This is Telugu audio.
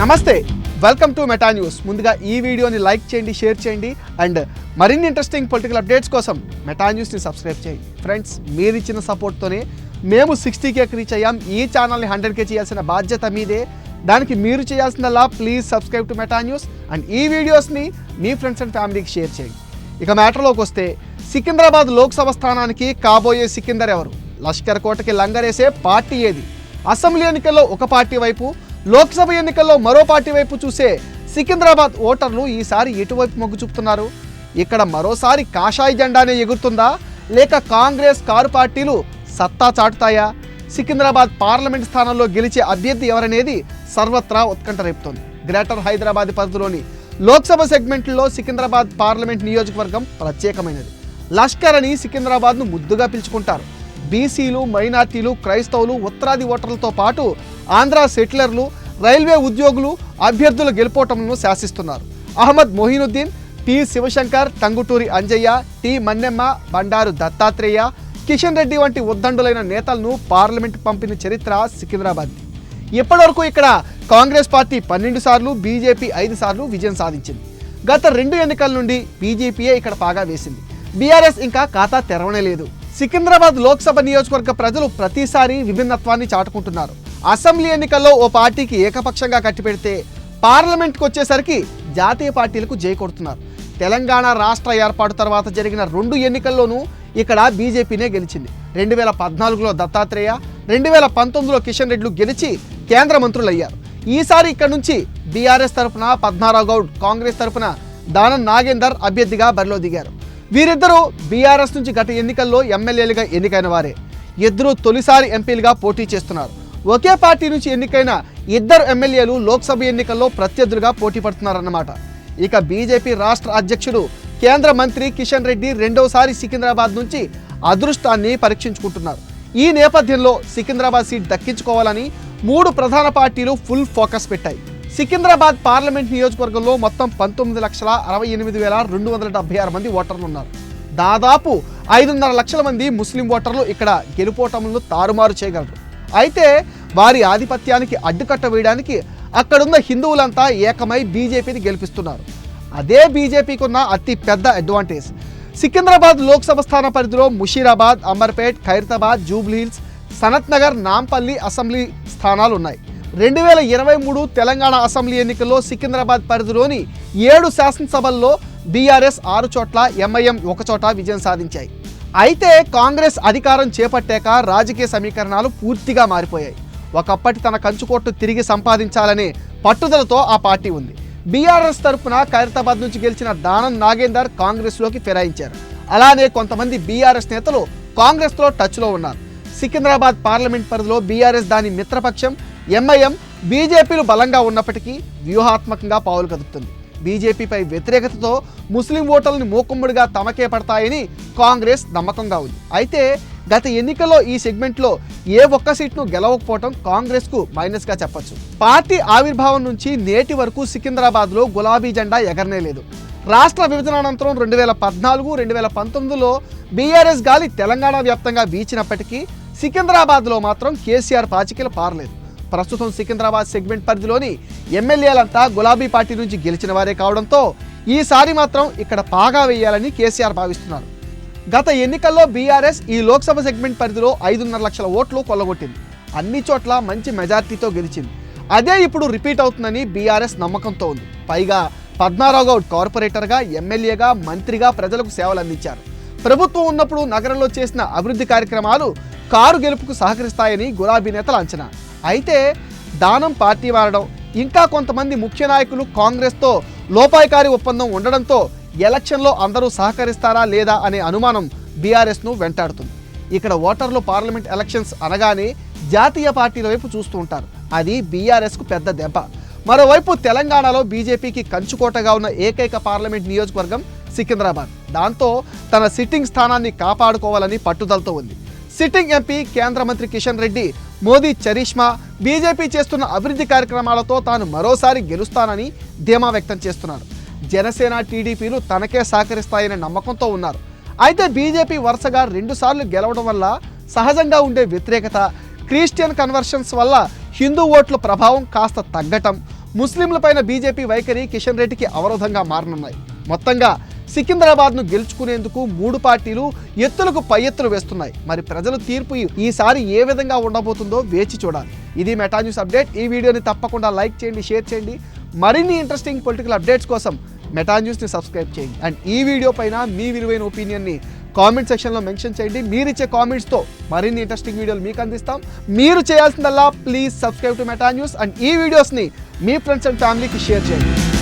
నమస్తే వెల్కమ్ టు మెటా న్యూస్ ముందుగా ఈ వీడియోని లైక్ చేయండి షేర్ చేయండి అండ్ మరిన్ని ఇంట్రెస్టింగ్ పొలిటికల్ అప్డేట్స్ కోసం మెటా న్యూస్ని సబ్స్క్రైబ్ చేయండి. ఫ్రెండ్స్ మీరు ఇచ్చిన సపోర్ట్తోనే మేము సిక్స్టీ కేకి రీచ్ అయ్యాం. ఈ ఛానల్ని హండ్రెడ్ కే చేయాల్సిన బాధ్యత మీదే. దానికి మీరు చేయాల్సిందల్లా please subscribe to Meta news and ఈ వీడియోస్ని మీ ఫ్రెండ్స్ అండ్ ఫ్యామిలీకి షేర్ చేయండి. ఇక మ్యాటర్లోకి వస్తే సికింద్రాబాద్ లోక్సభ స్థానానికి కాబోయే సికిందర్ ఎవరు? లష్కర్ కోటకి లంగరేసే పార్టీ ఏది? అసెంబ్లీ ఎన్నికల్లో ఒక పార్టీ వైపు లోక్సభ ఎన్నికల్లో మరో పార్టీ వైపు చూసే సికింద్రాబాద్ ఓటర్లు ఈసారి ఎటువైపు మొగ్గు చూపుతున్నారు? ఇక్కడ మరోసారి కాషాయ జెండానే ఎగురుతుందా? లేక కాంగ్రెస్ కారు పార్టీలు సత్తా చాటుతాయా? సికింద్రాబాద్ పార్లమెంట్ స్థానంలో గెలిచే అభ్యర్థి ఎవరనేది సర్వత్రా ఉత్కంఠ రేపుతోంది. గ్రేటర్ హైదరాబాద్ పరిధిలోని లోక్సభ సెగ్మెంట్లో సికింద్రాబాద్ పార్లమెంట్ నియోజకవర్గం ప్రత్యేకమైనది. లష్కర్ అని సికింద్రాబాద్ను ముద్దుగా పిలుచుకుంటారు. బీసీలు మైనార్టీలు క్రైస్తవులు ఉత్తరాది ఓటర్లతో పాటు ఆంధ్ర సెటిలర్లు రైల్వే ఉద్యోగులు అభ్యర్థుల గెలుపోటములను శాసిస్తున్నారు. అహ్మద్ మొహినుద్దీన్ టి శివశంకర్ టంగుటూరి అంజయ్య టి మన్నెమ్మ బండారు దత్తాత్రేయ కిషన్ రెడ్డి వంటి ఉద్దండులైన నేతలను పార్లమెంట్ పంపిన చరిత్ర సికింద్రాబాద్ది ఇప్పటివరకు ఇక్కడ కాంగ్రెస్ పార్టీ పన్నెండు సార్లు బీజేపీ ఐదు సార్లు విజయం సాధించింది. గత రెండు ఎన్నికల నుండి బీజేపీయే ఇక్కడ పాగా వేసింది. బీఆర్ఎస్ ఇంకా ఖాతా తెరవనే లేదు. సికింద్రాబాద్ లోక్సభ నియోజకవర్గ ప్రజలు ప్రతిసారి విభిన్నత్వాన్ని చాటుకుంటున్నారు. అసెంబ్లీ ఎన్నికల్లో ఓ పార్టీకి ఏకపక్షంగా కట్టిపెడితే పార్లమెంట్కి వచ్చేసరికి జాతీయ పార్టీలకు జై కొడుతున్నారు. తెలంగాణ రాష్ట్ర ఏర్పాటు తర్వాత జరిగిన రెండు ఎన్నికల్లోనూ ఇక్కడ బీజేపీనే గెలిచింది. రెండు వేల పద్నాలుగులో దత్తాత్రేయ రెండు వేల పంతొమ్మిదిలో కిషన్ రెడ్డిలు గెలిచి కేంద్ర మంత్రులయ్యారు. ఈసారి ఇక్కడ నుంచి బీఆర్ఎస్ తరపున పద్మారావు గౌడ్ కాంగ్రెస్ తరఫున దానం నాగేందర్ అభ్యర్థిగా బరిలో దిగారు. వీరిద్దరూ బీఆర్ఎస్ నుంచి గత ఎన్నికల్లో ఎమ్మెల్యేలుగా ఎన్నికైన వారే. ఇద్దరు తొలిసారి ఎంపీలుగా పోటీ చేస్తున్నారు. ఒకే పార్టీ నుంచి ఎన్నికైన ఇద్దరు ఎమ్మెల్యేలు లోక్సభ ఎన్నికల్లో ప్రత్యర్థులుగా పోటీ పడుతున్నారన్నమాట. ఇక బీజేపీ రాష్ట్ర అధ్యక్షుడు కేంద్ర మంత్రి కిషన్ రెడ్డి రెండవసారి సికింద్రాబాద్ నుంచి అదృష్టాన్ని పరీక్షించుకుంటున్నారు. ఈ నేపథ్యంలో సికింద్రాబాద్ సీట్ దక్కించుకోవాలని మూడు ప్రధాన పార్టీలు ఫుల్ ఫోకస్ పెట్టాయి. సికింద్రాబాద్ పార్లమెంట్ నియోజకవర్గంలో మొత్తం పంతొమ్మిది లక్షల అరవై ఎనిమిది వేల రెండు వందల డెబ్బై ఆరు మంది ఓటర్లు ఉన్నారు. దాదాపు ఐదున్నర లక్షల మంది ముస్లిం ఓటర్లు ఇక్కడ గెలుపోటములను తారుమారు చేయగలరు. అయితే వారి ఆధిపత్యానికి అడ్డుకట్ట వేయడానికి అక్కడున్న హిందువులంతా ఏకమై బీజేపీని గెలిపిస్తున్నారు. అదే బీజేపీకి ఉన్న అతి పెద్ద అడ్వాంటేజ్ సికింద్రాబాద్ లోక్సభ స్థాన పరిధిలో ముషీరాబాద్ అంబర్పేట్ ఖైరతాబాద్ జూబ్లీహిల్స్ సనత్ నగర్ నాంపల్లి అసెంబ్లీ స్థానాలు ఉన్నాయి రెండు వేల ఇరవై మూడు తెలంగాణ అసెంబ్లీ ఎన్నికల్లో సికింద్రాబాద్ పరిధిలోని ఏడు శాసనసభల్లో బీఆర్ఎస్ ఆరు చోట్ల ఎంఐఎం ఒక చోట విజయం సాధించాయి. అయితే కాంగ్రెస్ అధికారం చేపట్టాక రాజకీయ సమీకరణాలు పూర్తిగా మారిపోయాయి. ఒకప్పటి తన కంచుకోట్టు తిరిగి సంపాదించాలనే పట్టుదలతో ఆ పార్టీ ఉంది. బీఆర్ఎస్ తరఫున ఖైరతాబాద్ నుంచి గెలిచిన దానం నాగేందర్ కాంగ్రెస్లోకి ఫిరాయించారు. అలానే కొంతమంది బీఆర్ఎస్ నేతలు కాంగ్రెస్లో టచ్లో ఉన్నారు. సికింద్రాబాద్ పార్లమెంట్ పరిధిలో బీఆర్ఎస్ దాని మిత్రపక్షం ఎంఐఎం బీజేపీలు బలంగా ఉన్నప్పటికీ వ్యూహాత్మకంగా పావులు కదుపుతుంది. బీజేపీపై వ్యతిరేకతతో ముస్లిం ఓటర్లను మూకుమ్ముడిగా తమకే పడతాయని కాంగ్రెస్ నమ్మకంగా ఉంది. అయితే గత ఎన్నికల్లో ఈ సెగ్మెంట్లో ఏ ఒక్క సీట్ను గెలవకపోవడం కాంగ్రెస్కు మైనస్గా చెప్పొచ్చు. పార్టీ ఆవిర్భావం నుంచి నేటి వరకు సికింద్రాబాద్లో గులాబీ జెండా ఎగరనే లేదు. రాష్ట్ర విభజన అనంతరం రెండు వేల పద్నాలుగు రెండు వేల పంతొమ్మిదిలో బీఆర్ఎస్ గాలి తెలంగాణ వ్యాప్తంగా వీచినప్పటికీ సికింద్రాబాద్లో మాత్రం కేసీఆర్ పాచికలు పారలేదు. ప్రస్తుతం సికింద్రాబాద్ సెగ్మెంట్ పరిధిలోని ఎమ్మెల్యేలంతా గులాబీ పార్టీ నుంచి గెలిచిన వారే కావడంతో ఈసారి మాత్రం ఇక్కడ పాగా వేయాలని కేసీఆర్ భావిస్తున్నారు. గత ఎన్నికల్లో బీఆర్ఎస్ ఈ లోక్సభ సెగ్మెంట్ పరిధిలో ఐదున్నర లక్షల ఓట్లు కొల్లగొట్టింది. అన్ని చోట్ల మంచి మెజార్టీతో గెలిచింది. అదే ఇప్పుడు రిపీట్ అవుతుందని బీఆర్ఎస్ నమ్మకంతో ఉంది. పైగా పద్మారావు గౌడ్ కార్పొరేటర్గా ఎమ్మెల్యేగా మంత్రిగా ప్రజలకు సేవలు అందించారు. ప్రభుత్వం ఉన్నప్పుడు నగరంలో చేసిన అభివృద్ధి కార్యక్రమాలు కారు గెలుపుకు సహకరిస్తాయని గులాబీ నేతల అంచనా. అయితే దానం పార్టీ మారడం ఇంకా కొంతమంది ముఖ్య నాయకులు కాంగ్రెస్తో లోపాయకారి ఒప్పందం ఉండడంతో ఎలక్షన్లో అందరూ సహకరిస్తారా లేదా అనే అనుమానం బీఆర్ఎస్ను వెంటాడుతుంది. ఇక్కడ ఓటర్లు పార్లమెంట్ ఎలక్షన్స్ అనగానే జాతీయ పార్టీల వైపు చూస్తూ ఉంటారు. అది బీఆర్ఎస్కు పెద్ద దెబ్బ. మరోవైపు తెలంగాణలో బీజేపీకి కంచుకోటగా ఉన్న ఏకైక పార్లమెంట్ నియోజకవర్గం సికింద్రాబాద్. దాంతో తన సిట్టింగ్ స్థానాన్ని కాపాడుకోవాలని పట్టుదలతో ఉంది. సిట్టింగ్ ఎంపీ కేంద్ర మంత్రి కిషన్ రెడ్డి మోదీ చరిష్మా బీజేపీ చేస్తున్న అభివృద్ధి కార్యక్రమాలతో తాను మరోసారి గెలుస్తానని ధీమా వ్యక్తం చేస్తున్నారు జనసేన టీడీపీలు తనకే సహకరిస్తాయనే నమ్మకంతో ఉన్నారు. అయితే బీజేపీ వరుసగా రెండుసార్లు గెలవడం వల్ల సహజంగా ఉండే వ్యతిరేకత క్రిస్టియన్ కన్వర్షన్స్ వల్ల హిందూ ఓట్ల ప్రభావం కాస్త తగ్గటం ముస్లింలపైన బీజేపీ వైఖరి కిషన్ రెడ్డికి అవరోధంగా మారనున్నాయి. మొత్తంగా సికింద్రాబాద్ను గెలుచుకునేందుకు మూడు పార్టీలు ఎత్తులకు పై ఎత్తులు వేస్తున్నాయి. మరి ప్రజల తీర్పు ఈసారి ఏ విధంగా ఉండబోతుందో వేచి చూడాలి. ఇది మెటా న్యూస్ అప్డేట్. ఈ వీడియోని తప్పకుండా లైక్ చేయండి షేర్ చేయండి. మరిన్ని ఇంట్రెస్టింగ్ పొలిటికల్ అప్డేట్స్ కోసం మెటా న్యూస్ని సబ్స్క్రైబ్ చేయండి. అండ్ ఈ వీడియో పైన మీ విలువైన ఒపీనియన్ని కామెంట్ సెక్షన్లో మెన్షన్ చేయండి. మీరు ఇచ్చే కామెంట్స్తో మరిన్ని ఇంట్రెస్టింగ్ వీడియోలు మీకు అందిస్తాం. మీరు చేయాల్సిందల్లా please subscribe to Meta news and ఈ వీడియోస్ని మీ ఫ్రెండ్స్ అండ్ ఫ్యామిలీకి షేర్ చేయండి.